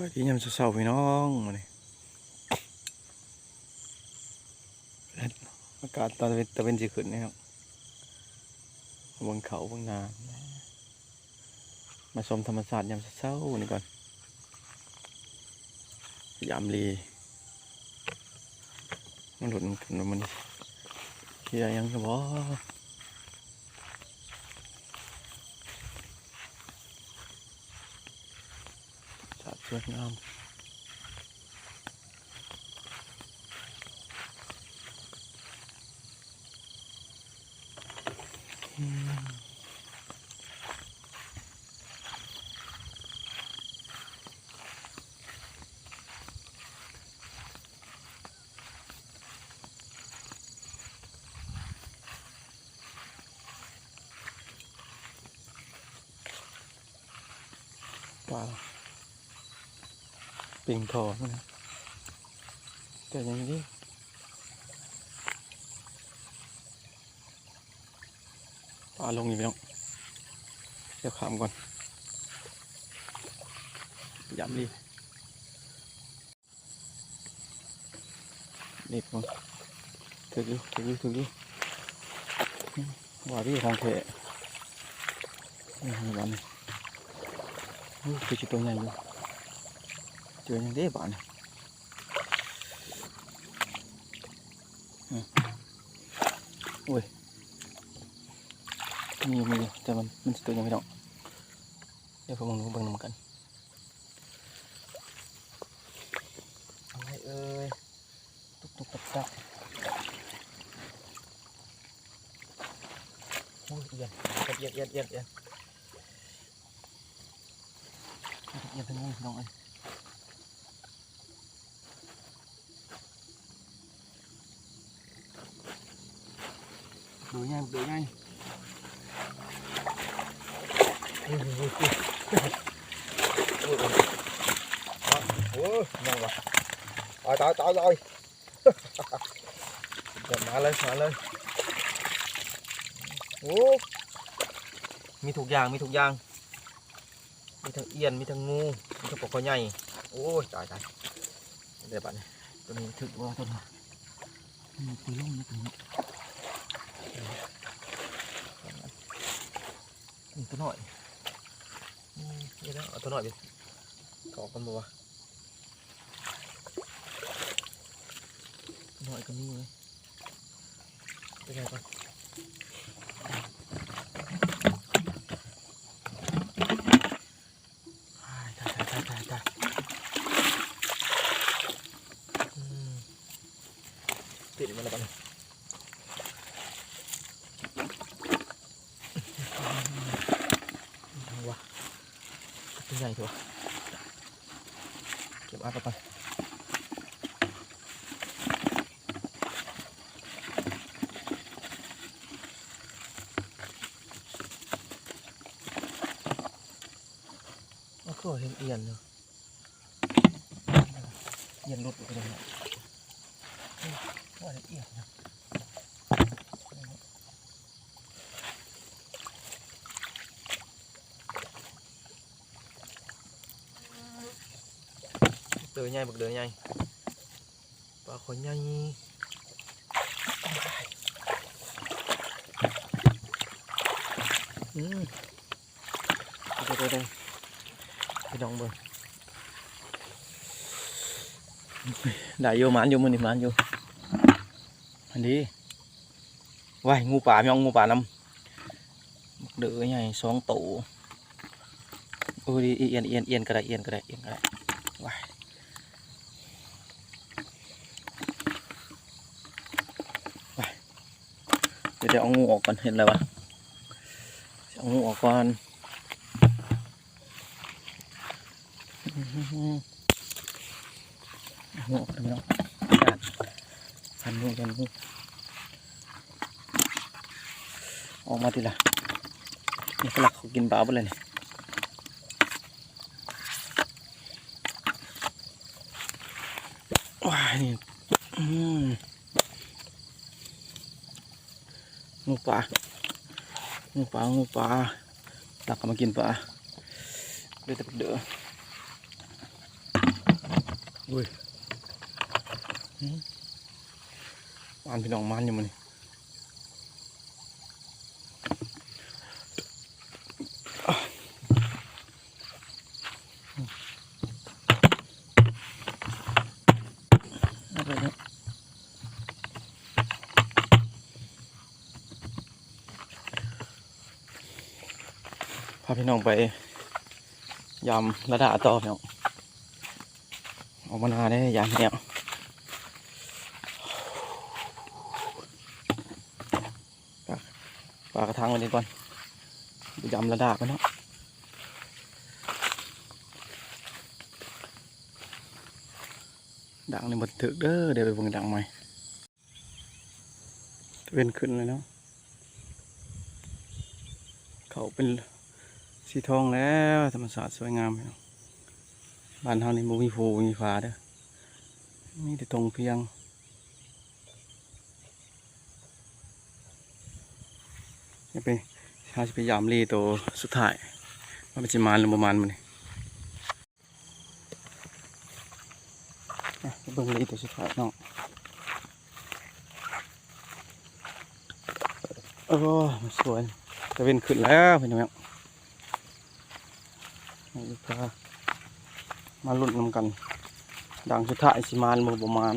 ว่าที่ยามเช้าๆพี่น้องมานี่อากาศตอนเป็นตะเป็นสิขึ้นนะครับบนเขาบนนามาชมธรรมชาติยามเช้านี่ก่อน ยามลีมันหลุดขึ้นมันเฮียยังจะบ่ชาติ สวยงามปลา ปิงทองนะแต่อยังนี้ปลาลงอยู่พี่น้องเดี๋ยวขามก่อนย้ำดีเด็ดมั้งถึกอยู่ถึกอยู่ถึกอยู่ว่าที่ของเทะนี่วันนี้อู้คือจุดตัวใหญ่อยู่ จอยังได้บ้านอืมโอ้ยมีมีแต่มันมันสตัวยังไม่ต้องเดี๋ยวพวกมึงรู้เบิ่งนำกันอะไรเอ่ยตุกตุกตักตักโอ้ยเอียนเอียนเอียนเอียนเอียนอย่าเพิ่งงน้องเอ้ย ดูง่ายดูง่ายโอ้ยนั่งวะต่อยต่อยต่อยต่อยมาเลยมาเลยโอ้มีทุกอย่างมีทุกอย่าง มีทั้งเอียนมีทั้งงูมีทั้งปลาคอใหญ่โอ้ยตายตายเดี๋ยวบัดนี้ตัวนี้ถึกว่าตัวนี้มีปืนล่มนะปืนนี่ตัวหน่อยอืมนี่นะเอาตัวหน่อยดิกอกกันบ่วะตัวหน่ อยก็มีเลยไปไหนก่อนตายตายตายตายตายอืมติดมันแล้วกันเอาวะตัว ใหญ่ตัวเก็บอัพไปก่อนโอ้โหเห็นเอียนเนาะเอียนหลุดไปเลยเนี่ยว่าเอียนนะ เดือใหญ่บักเดือใหญ่ปลาขนใหญ่อืมเดี๋ยวเดี๋ยวเดี๋ยวไปดองเบิ่งได้อยู่หมันอยู่ เดี๋ยวเอางูออกก่อนเห็นอะไรวะเอางูออกก่อนอื้ออกันเนาะการพันหัวกันหัวออกมาทีละนี่ฝรั่งเขากินปลาไปเลยเนี่ยว้ายนี่อืม งูปลางูปลางูปลาตักมากินปลาเดือดเดือดอุ้ยหืมปานพี่น้องมันอยู่มันนี่อะอะไรเนี่ย พี่น้องไปยำระดาต่อพี่น้องออกมานาได้ยามเนี่ยปลากระทังวันนี้ก่อนยำระดากันเนาะดังในบันทึกเด้อเดี๋ยวไปเบิ่งดังใหม่เป็นขึ้นเลยเนาะเขาเป็น สีทองแล้วธรรมศาสตร์สวยงามบ้านเฮานี่บ่มีภูมีฟ้าเด้อมีแต่ตรงเพียงนี่ไปเฮาสิพยายามรีตัวสุดท้ายว่ามันสิมานหรือบ่มานมันนี่อะไปเบิ่งรีตัวสุดท้ายน้องโอ้มันสวยตะเวนขึ้นแล้วพี่น้อง นี่ก็มาลุ้นนำกัน ดังสุดท้ายสิมานมือประมาณ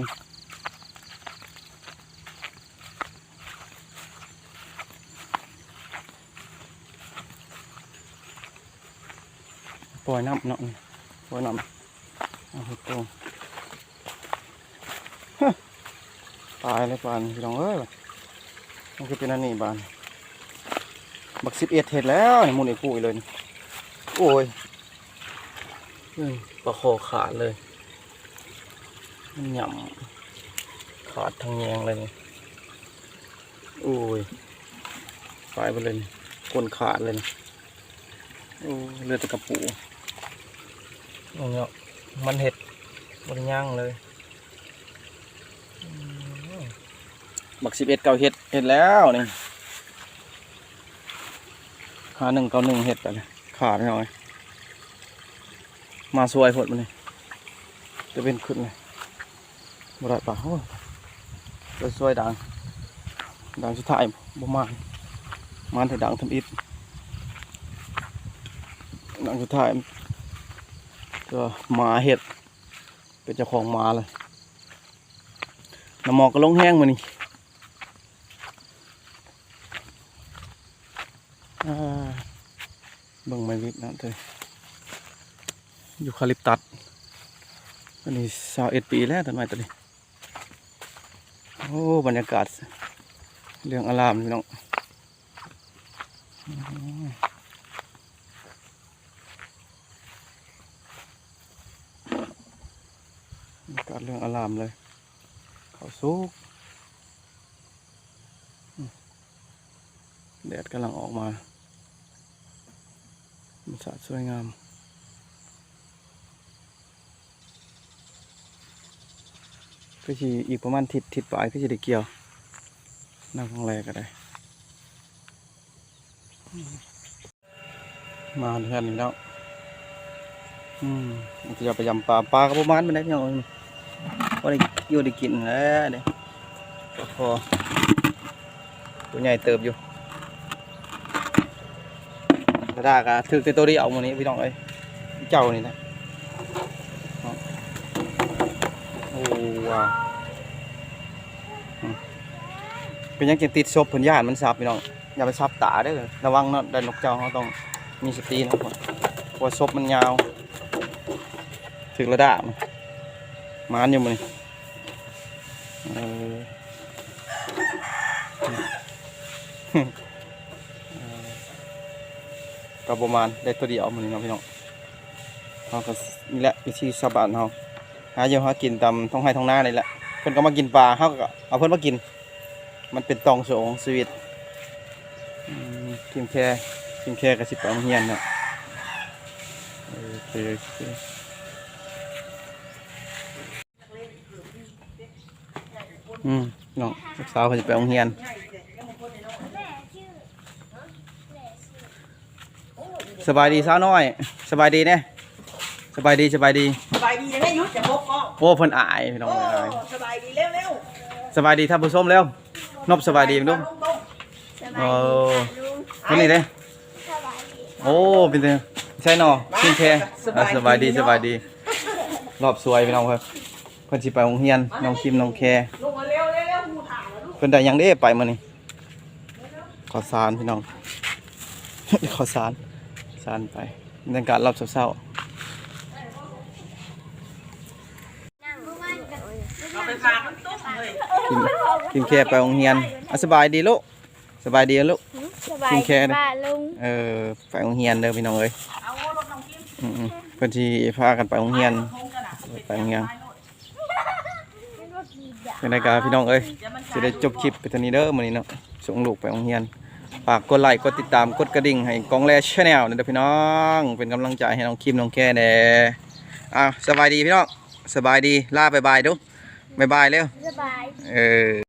ปล่อยน้ำเนาะปล่อยน้ำเอาไปตรงตายเลยปานพี่น้องเอ้ยมันคือเป็นอันนี้บาน บักสิบเอ็ดเห็ดแล้วมุนไอ้ปุ้ยเลย โอ้ย ปลาคอขาดเลย มันหย่ำขาดทั้งแยงเลยโอ้ยตายไปเลยก้นขาดเลยโอ้เลือดกระปูโอ้เนาะมันเห็ดมันย่างเลยบักสิบเอ็ดเก่าเห็ดเห็ดแล้วนี่หาหนึ่งเก้าหนึ่งเห็ดไปเลยขาดหน่อย มาสวยหดมันเลยจะเป็นขึ้นเลยบ่ได้ป่ะโอ้ยสวยดังดังสุดท้ายบ่มานมันแต่ดังทำอิดดังสุดท้ายก็มาเห็ดเป็นเจ้าของมาเลยน้ำหมอกก็ลงแห้งมานี่เบิ่งไม่วิดนะเธอ ยูคาลิปตัสอันนี้สาวเอ็ดปีแล้วต้นไม้ตัวนี้ โอ้ บรรยากาศ เรื่องอารามพี่น้องบรรยากาศเรื่องอารามเลย เขาสุกแดดกำลังออกมามันสาดสวยงาม ก็สิอีกประมาณทิศทิศปลายก็จะได้เกี่ยวนั่งข้างแรกก็ได้ มาเพื่อนแล้ว อืมมันจะไปยำปลาปลาก็ประมาณมันได้พี่น้องว่าได้อยู่ได้กินแล้วเนี่ยก็พอตัวใหญ่เติบอยู่กระดากะถือตัวเดียวมันนี้พี่น้องเอ้ยเจ้านี่นะ โอ้ ว้าวเป็นยังจะติดศพผลญาติมันซับพี่น้องอย่าไปซับตาเด้อระวังเนาะได้นกเจ้าเขาต้องมีสตินะคนเพราะว่าศพมันยาว ถึงระดับมันมานอยู่มันเออก็ประมาณได้ตัวเดียวมันเนะพี่น้องเขาก็นี่แหละวิธีสบานเขา หาอยู่หากินตามท้องไร่ท้องนานี่แหละเพิ่อนก็มากินปลาเฮาก็เอาเพิ่อนมากิน มันเป็นตองโสองชีวิตกินแค่กินแค่ก็สิไปโรงเรียนเนาะอเคโอเคอืมน้องสาวเพิ่นสิไปโรงเรียนสบายดีสาวน้อย สบายดีเนี่ย สบายดีสบายดี สบายดีนะแม่ยุทธจะพบกล้องโอ้เพิ่นอายพี่น้องโอ้เอ้ยอายสบายดีเร็วเร็วสบายดีท่านผู้ชมแล้วนบสบายดีมั้ยลูกตรงโอ้คนนี้เด้สบายดีโอ้เป็นไงใช่เนาะกินแค่อะสบายดีสบายดี รอบสวยพี่น้องครับเพิ่นสิไปโรงเรียนน้องคิมน้องแคๆลงมาเร็วเร็วเร็วหูถ่าแล้วลูกเพิ่นได้หยังเด้ไปมื้อนี้ขอสารพี่น้อง ขอสารสารไปบรรยากาศรอบเช้านั่งมันกัน เอาไปพามันตุ๊กเลย ๆ กินกินแค่ไปโรงเรียนอะสบายดีลูกสบายดีลูก สบายกินแค่ดีนะบ้าลุงเออไปโรงเรียนเด้อพี่น้องเอ้ยเอารถน้องกิมอืมๆเพิ่นสิพากันไปโรงเรียนคงกันอะไปโรงเรียนเป็นรายการพี่น้องเอ้ยเดี๋ยวมันจะได้จบคลิปไปเท่านี้เด้อมื้อนี้เนาะส่งลูกไปโรงเรียนฝากกดไลค์กดติดตามกดกระดิ่งให้กองแลชแนลนะเด้อพี่น้อง เป็นกำลังใจให้น้องคิมน้องแค่แน่อะสบายดีพี่น้องสบายดีลาบายบายเดูบายบายเร็ว สบาย เออ